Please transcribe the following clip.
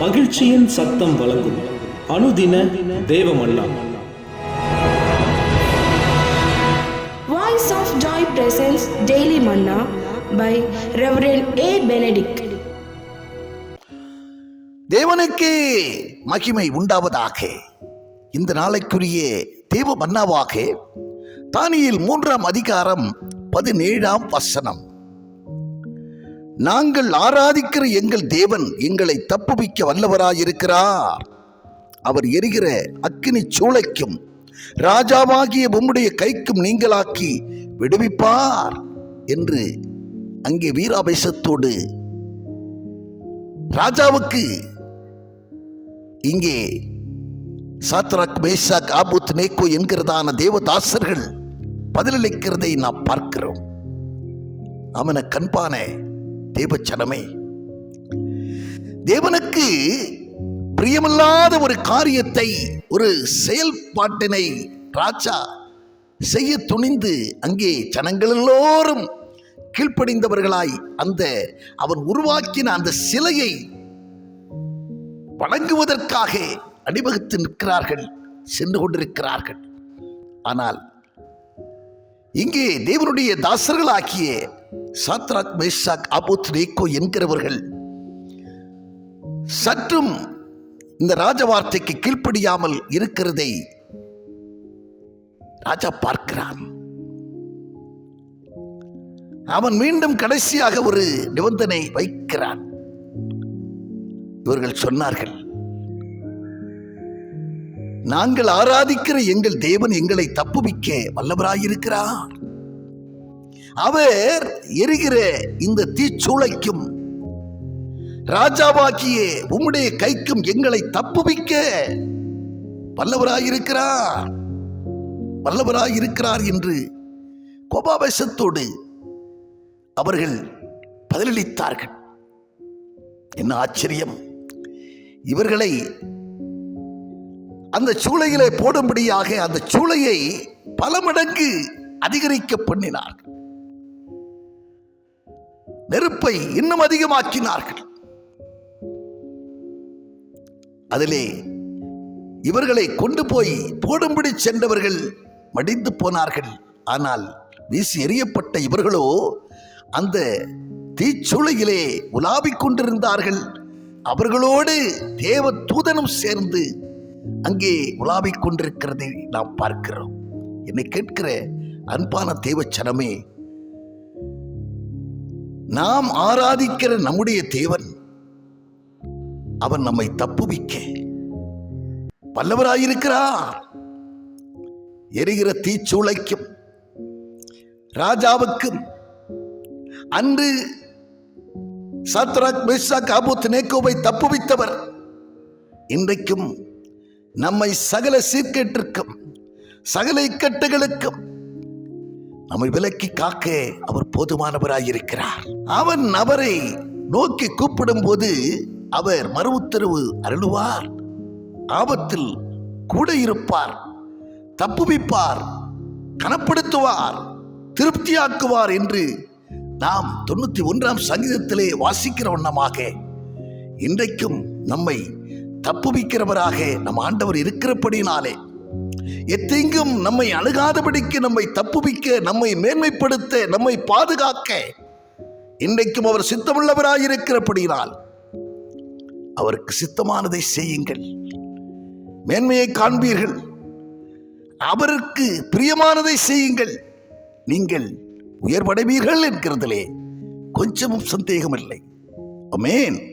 மகிழ்ச்சியின் சத்தம் வழங்கும் அனுதின தேவமல்லா Voice of Joy presents Daily Manna by Reverend A. Benedict. தேவனுக்கே மகிமை உண்டாவதாக இந்த நாளைக்குரிய தேவ மன்னாவாக தானியில் மூன்றாம் அதிகாரம் பதினேழாம் வசனம் நாங்கள் ஆராதிக்கிற எங்கள் தேவன் எங்களை தப்புவிக்க வல்லவராயிருக்கிறார். அவர் எரிகிற அக்கினி சூளைக்கும் ராஜாவாகிய உம்முடைய கைக்கும் நீங்களாக்கி விடுவிப்பார் என்று அங்கே வீராபேசத்தோடு ராஜாவுக்கு இங்கே சாத்ராக் மேஷாக் ஆபுத் நேக்கோ என்கிறதான தேவதாசர்கள் பதிலளிக்கிறதை நாம் பார்க்கிறோம். அவனை கண்பான தேவச்சனமே. தேவனுக்கு பிரியமில்லாத ஒரு காரியத்தை ஒரு செயல்பாட்டினை ராஜா செய்ய துணிந்து அங்கே ஜனங்கள் எல்லோரும் கீழ்ப்படிந்தவர்களாய் அந்த அவன் உருவாக்கின அந்த சிலையை வணங்குவதற்காக அணிவகுத்து நிற்கிறார்கள் சென்று கொண்டிருக்கிறார்கள். ஆனால் இங்கே தேவனுடைய தாசர்களாக்கிய சாத்ராக் மேஷாக் ஆபோத் ரேக்கோ என்கிறவர்கள் சற்றும் இந்த ராஜ வார்த்தைக்கு கீழ்ப்படியாமல் இருக்கிறதை ராஜா பார்க்கிறான். அவன் மீண்டும் கடைசியாக ஒரு நிபந்தனை வைக்கிறான். இவர்கள் சொன்னார்கள் நாங்கள் ஆராதிக்கிற எங்கள் தேவன் எங்களை தப்புவிக்க வல்லவராயிருக்கிறார். அவர் எரிகிற இந்த தீச்சூளைக்கும் ராஜாவாக்கிய உம்முடைய கைக்கும் எங்களை தப்புவிக்க வல்லவராயிருக்கிறார். வல்லவராயிருக்கிறார் என்று கோபாவேசத்தோடு அவர்கள் பதிலளித்தார்கள். என்ன ஆச்சரியம். இவர்களை அந்த சூளையிலே போடும்படியாக அந்த சூளையை பல மடங்கு அதிகரிக்க பண்ணினார்கள். நெருப்பை இன்னும் அதிகமாக்கினார்கள். அதிலே இவர்களை கொண்டு போய் போடும்படி சென்றவர்கள் மடிந்து போனார்கள். ஆனால் வீசி எறியப்பட்ட இவர்களோ அந்த தீச்சுளையிலே உலாவிக் கொண்டிருந்தார்கள். அவர்களோடு தேவ தூதனும் சேர்ந்து அங்கே உலாவிக் கொண்டிருக்கிறதை நாம் பார்க்கிறோம். என்னை கேட்கிற அன்பான தேவச்சனமே நாம் ஆராதிக்கிற நம்முடைய தேவன். அவன் நம்மை தப்புவிக்க பல்லவராயிருக்கிறார் எரிகிற தீச்சூளைக்கும் ராஜாவுக்கும் அன்று சத்ராக் மேஷாக் ஆபூத் நேக்கோவை தப்புவித்தவர். இன்றைக்கும் நம்மை சகல சீர்கேட்டிற்கும் சகல இக்கட்டுகளுக்கும் நம்மை விலக்கி காக்க அவர் போதுமானவராயிருக்கிறார். அவன் அவரை நோக்கி கூப்பிடும் போது அவர் மறு உத்தரவு அருளுவார். ஆபத்தில் கூட இருப்பார். தப்புவிப்பார். கனப்படுத்துவார். திருப்தியாக்குவார் என்று நாம் தொண்ணூத்தி ஒன்றாம் சங்கீதத்திலே வாசிக்கிற வண்ணமாக இன்றைக்கும் நம்மை தப்புவிக்கிறவராக நம் ஆண்டவர் இருக்கிறபடினாலே எத்தெங்கும் நம்மை அணுகாதபடிக்கு நம்மை தப்புவிக்க நம்மை மேன்மைப்படுத்த நம்மை பாதுகாக்க. இன்றைக்கும் அவர் சித்தமுள்ளவராயிருக்கிறபடினால் அவருக்கு சித்தமானதை செய்யுங்கள். மேன்மையை காண்பீர்கள். அவருக்கு பிரியமானதை செய்யுங்கள். நீங்கள் உயர்வடைவீர்கள் என்கிறதிலே கொஞ்சமும் சந்தேகமில்லை. அமேன்